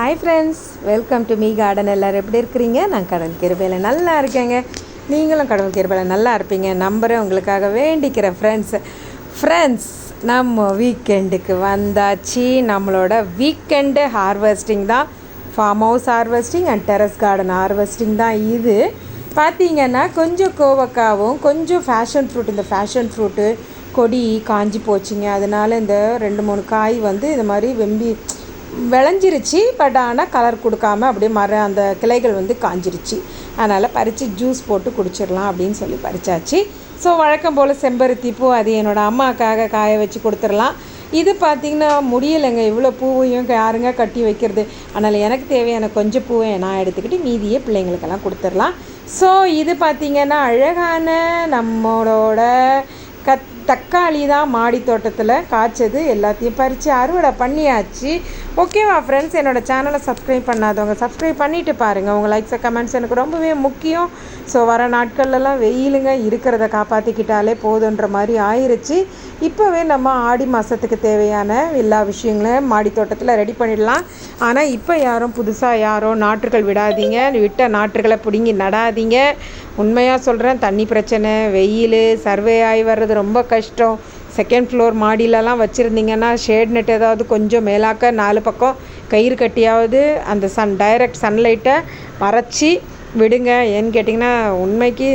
Hi friends welcome to me garden எல்லோரும் எப்படி இருக்கிறீங்க? நான் கடவுள் கிருபையில் நல்லா இருக்கேங்க. நீங்களும் கடவுள் கிருபையில் நல்லா இருப்பீங்க. நம்புகிறேன் உங்களுக்காக வேண்டிக்கிறேன் ஃப்ரெண்ட்ஸ் ஃப்ரெண்ட்ஸ் நம்ம வீக்கெண்டுக்கு வந்தாச்சு. நம்மளோட வீக்கெண்டு ஹார்வெஸ்டிங் தான். Farm house harvesting and terrace garden harvesting தான் இது. பார்த்தீங்கன்னா கொஞ்சம் கோவக்காவும் கொஞ்சம் ஃபேஷன் ஃப்ரூட் இந்த ஃபேஷன் ஃப்ரூட்டு கொடி காஞ்சி போச்சுங்க. அதனால இந்த ரெண்டு மூணு காய் வந்து இந்த மாதிரி வெம்பி விளைஞ்சிருச்சு பட் ஆனால் கலர் கொடுக்காம அப்படியே மர அந்த கிளைகள் வந்து காஞ்சிருச்சு. அதனால் பறித்து ஜூஸ் போட்டு குடிச்சிடலாம் அப்படின்னு சொல்லி பறிச்சாச்சு. ஸோ வழக்கம் போல் செம்பருத்தி பூ அது என்னோடய அம்மாக்காக காய வச்சு கொடுத்துடலாம். இது பார்த்திங்கன்னா முடியலைங்க. இவ்வளோ பூவையும் யாருங்க கட்டி வைக்கிறது? அதனால் எனக்கு தேவையான கொஞ்சம் பூவை நான் எடுத்துக்கிட்டு மீதியே பிள்ளைங்களுக்கெல்லாம் கொடுத்துடலாம். ஸோ இது பார்த்திங்கன்னா அழகான நம்மளோட கத் தக்காளி தான் மாடி தோட்டத்தில் காய்ச்சது எல்லாத்தையும் பறித்து அறுவடை பண்ணியாச்சு. ஓகேவா ஃப்ரெண்ட்ஸ் என்னோடய சேனலை சப்ஸ்கிரைப் பண்ணாதவங்க சப்ஸ்கிரைப் பண்ணிவிட்டு பாருங்கள் உங்கள் லைக்ஸ் கமெண்ட்ஸ் எனக்கு ரொம்பவே முக்கியம். ஸோ வர நாட்கள்லாம் வெயிலுங்க இருக்கிறத காப்பாற்றிக்கிட்டாலே போதுன்ற மாதிரி ஆயிருச்சு. இப்போவே நம்ம ஆடி மாதத்துக்கு தேவையான எல்லா விஷயங்களையும் மாடி தோட்டத்தில் ரெடி பண்ணிடலாம். ஆனால் இப்போ யாரும் புதுசாக யாரும் நாற்றுகள் விடாதீங்க. விட்ட நாற்றுகளை பிடுங்கி நடாதீங்க. உண்மையாக சொல்கிறேன் தண்ணி பிரச்சனை வெயில் சர்வே ஆகி வர்றது ரொம்ப கஷ்டம். செகண்ட் ஃப்ளோர் மாடியிலலாம் வச்சுருந்தீங்கன்னா ஷேட் நெட் ஏதாவது கொஞ்சம் மேலாக்க நாலு பக்கம் கயிறு கட்டியாவது அந்த சன் டைரக்ட் சன்லைட்டை மறைச்சி விடுங்க. ஏன்னு கேட்டிங்கன்னா உண்மைக்கு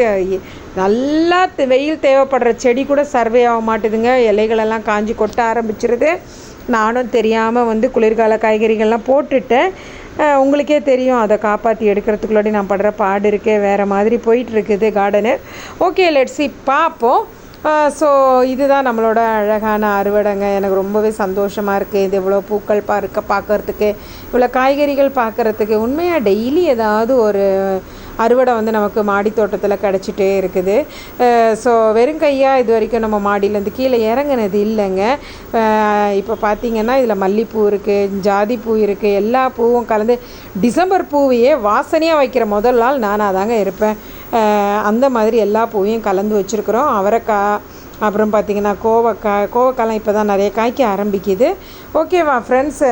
நல்லா வெயில் தேவைப்படுற செடி கூட சர்வே ஆக மாட்டுதுங்க. இலைகளெல்லாம் காஞ்சி கொட்ட ஆரம்பிச்சிருது. நானும் தெரியாமல் வந்து குளிர்கால காய்கறிகள்லாம் போட்டுட்டேன். உங்களுக்கே தெரியும் அதை காப்பாற்றி எடுக்கிறதுக்குள்ளாடி நான் படுற பாடு இருக்கே வேறு மாதிரி போயிட்டுருக்குது கார்டனு ஓகே லெட்ஸி பார்ப்போம். ஸோ இதுதான் நம்மளோட அழகான அறுவடைங்க. எனக்கு ரொம்பவே சந்தோஷமாக இருக்குது இது இவ்வளோ பூக்கள் பார்க்க பார்க்குறதுக்கு இவ்வளோ காய்கறிகள் பார்க்குறதுக்கு. உண்மையாக டெய்லி ஏதாவது ஒரு அறுவடை வந்து நமக்கு மாடி தோட்டத்தில் கிடச்சிட்டே இருக்குது. ஸோ வெறும் கையாக இது வரைக்கும் நம்ம மாடியிலேருந்து கீழே இறங்குனது இல்லைங்க. இப்போ பார்த்திங்கன்னா இதில் மல்லிப்பூ இருக்குது ஜாதி பூ இருக்குது எல்லா பூவும் கலந்து டிசம்பர் பூவையே வாசனையாக வைக்கிற முதல் நாள் நானாக தாங்க இருப்பேன். அந்த மாதிரி எல்லா பூவையும் கலந்து வச்சுருக்குறோம். அவரைக்காய் அப்புறம் பார்த்திங்கன்னா கோவக்காய் கோவக்காய்லாம் இப்போ தான் நிறைய காய்க்க ஆரம்பிக்குது. ஓகேவா ஃப்ரெண்ட்ஸு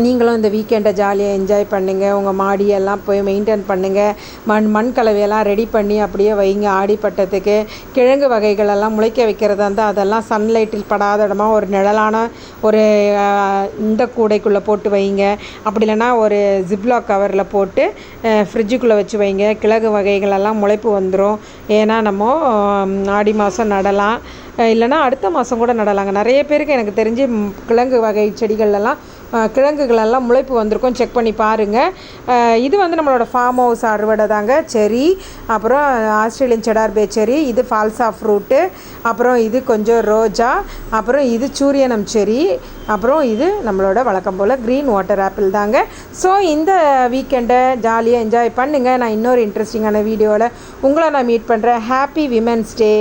நீங்களும் இந்த வீக்கெண்டை ஜாலியாக என்ஜாய் பண்ணுங்கள் உங்கள் மாடியெல்லாம் போய் மெயின்டைன் பண்ணுங்கள் மண் மண் கலவையெல்லாம் ரெடி பண்ணி அப்படியே வைங்க. ஆடிப்பட்டத்துக்கு கிழங்கு வகைகளெல்லாம் முளைக்க வைக்கிறதா இருந்தால் அதெல்லாம் சன்லைட்டில் படாத இடமா ஒரு நிழலான ஒரு இந்த கூடைக்குள்ளே போட்டு வைங்க. அப்படி இல்லைன்னா ஒரு ஜிப்லாக் கவரில் போட்டு ஃப்ரிட்ஜுக்குள்ளே வச்சு வைங்க. கிழங்கு வகைகளெல்லாம் முளைப்பு வந்துடும் ஏன்னா நம்ம ஆடி மாதம் நடலாம். இல்லைனா அடுத்த மாதம் கூட நடலாங்க. நிறைய பேருக்கு எனக்கு தெரிஞ்சு கிழங்கு வகை செடிகள்லாம் கிழங்குகளெல்லாம் முளைப்பு வந்திருக்கும். செக் பண்ணி பாருங்கள் இது வந்து நம்மளோட ஃபார்ம் ஹவுஸ் அறுவடை தாங்க. செரி. அப்புறம் ஆஸ்திரேலியன் செடார் பே செரி இது ஃபால்ஸா ஃப்ரூட்டு அப்புறம் இது கொஞ்சம் ரோஜா. அப்புறம் இது சூரியனம் செரி. அப்புறம் இது நம்மளோட வழக்கம் போல் க்ரீன் வாட்டர் ஆப்பிள் தாங்க. ஸோ இந்த வீக்கெண்டை ஜாலியாக என்ஜாய் பண்ணுங்கள் நான் இன்னொரு இன்ட்ரெஸ்டிங்கான வீடியோவில் உங்களை நான் மீட் பண்ணுறேன் ஹாப்பி விமென்ஸ் டே